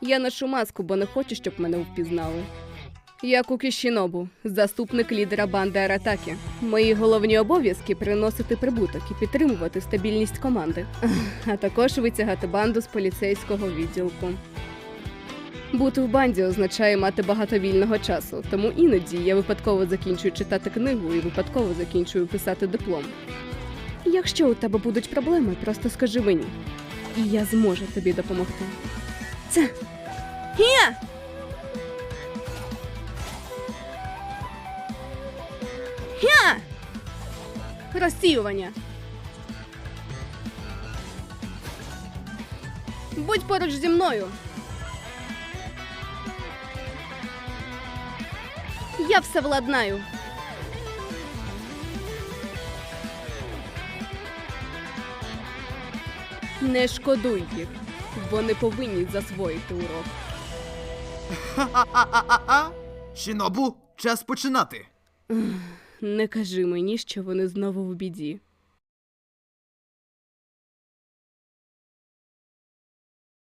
Я ношу маску, бо не хочу, щоб мене впізнали. Я Кукі Шінобу, заступник лідера банди Аратаки. Мої головні обов'язки приносити прибуток і підтримувати стабільність команди, а також витягати банду з поліцейського відділку. Бути в банді означає мати багато вільного часу, тому іноді я випадково закінчую читати книгу і випадково закінчую писати диплом. Якщо у тебе будуть проблеми, просто скажи мені, і я зможу тобі допомогти. Це. Будь поруч зі мною. Я все владнаю. Не шкодуй їх. Вони повинні засвоїти урок. Ха-ха-ха-ха-ха! Шінобу, час починати. Не кажи мені, що вони знову в біді.